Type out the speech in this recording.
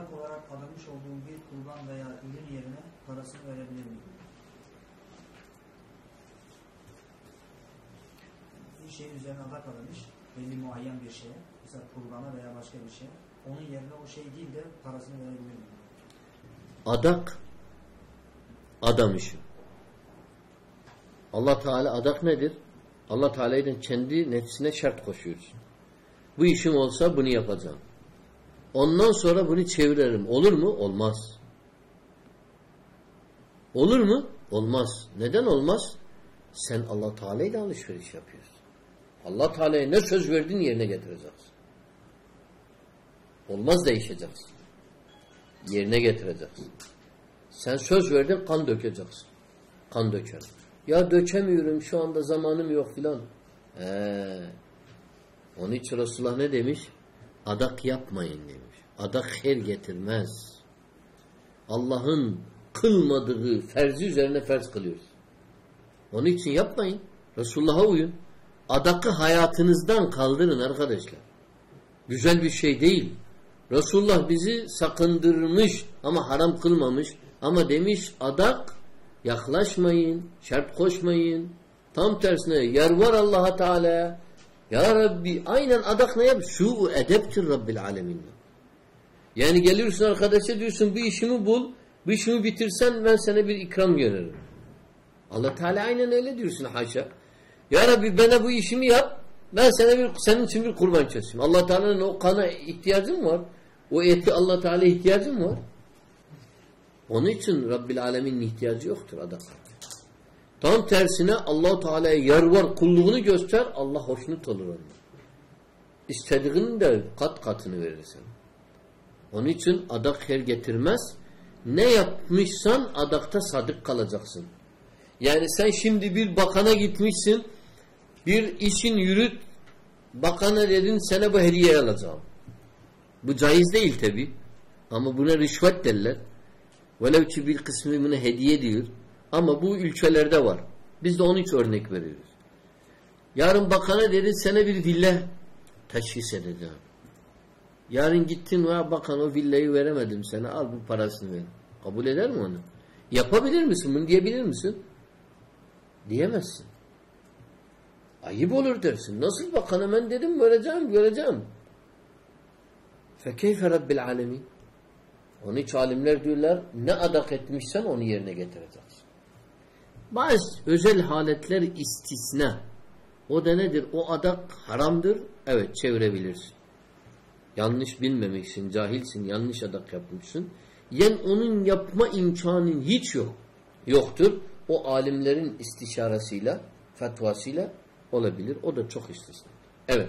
adak olarak adamış olduğum bir kurban veya ürün yerine parasını verebilir miyim? Bir şeyin üzerine adak adamış, belli muayyen bir şeye, mesela kurbana veya başka bir şeye. Onun yerine o şey değil de parasını verebilir miyim? Adak adam işi. Allah Teala adak nedir? Allah Teala'dan kendi nefsine şart koşuyoruz. Bu işim olsa bunu yapacağım. Ondan sonra bunu çeviririm. Olur mu? Olmaz. Olur mu? Olmaz. Neden olmaz? Sen Allah Teala ile alışveriş yapıyorsun. Allah Teala'ya ne söz verdin yerine getireceksin. Olmaz değişeceksin. Yerine getireceksin. Sen söz verdin kan dökeceksin. Kan döker. Ya dökemiyorum şu anda zamanım yok filan. Ee, onun için Resulullah ne demiş? Adak yapmayın demiş. Adak her getirmez. Allah'ın kılmadığı ferzi üzerine ferz kılıyoruz. Onun için yapmayın. Resulullah'a uyun. Adakı hayatınızdan kaldırın arkadaşlar. Güzel bir şey değil. Resulullah bizi sakındırmış ama haram kılmamış. Ama demiş adak yaklaşmayın, şart koşmayın. Tam tersine yer var Allah'a Teala. Ya Rabbi aynen adak ne yap? Şu edeptir Rabbil alemin. Yani geliyorsun arkadaşa diyorsun bir işimi bul, bir işimi bitirsen ben sana bir ikram veririm. Allah Teala aynen öyle diyorsun haşa. Ya Rabbi bana bu işimi yap, ben sana bir senin için bir kurban keseyim. Allah Teala'nın o kana ihtiyacın var. O eti Allah Teala ihtiyacın var. Onun için Rabbil Alemin'in ihtiyacı yoktur adak. Tam tersine allah Teala'ya yer var kulluğunu göster Allah hoşnut olur ondan. İstediğinin de kat katını verirsen. Onun için adak her getirmez. Ne yapmışsan adakta sadık kalacaksın. Yani sen şimdi bir bakana gitmişsin bir işin yürüt bakana dedin sana bu hediye alacağım. Bu caiz değil tabi. Ama buna rüşvet derler. Velev ki bir kısmı buna hediye diyor. Ama bu ülkelerde var. Biz de onun için örnek veriyoruz. Yarın bakana dedin sana bir villa teşhis edeceğim. Yarın gittin ve bakan o villayı veremedim sana al bu parasını ver. Kabul eder mi onu? Yapabilir misin bunu diyebilir misin? Diyemezsin. Ayıp olur dersin. Nasıl bakana ben dedim vereceğim vereceğim. Fekeyfe Rabbil alemin. Onun için alimler diyorlar ne adak etmişsen onu yerine getireceksin. Bazı özel haletler istisna. O da nedir? O adak haramdır. Evet çevirebilirsin. Yanlış bilmemeksin, cahilsin, yanlış adak yapmışsın. Yani onun yapma imkanın hiç yok. Yoktur. O alimlerin istişaresiyle, fetvasıyla olabilir. O da çok istisna. Evet.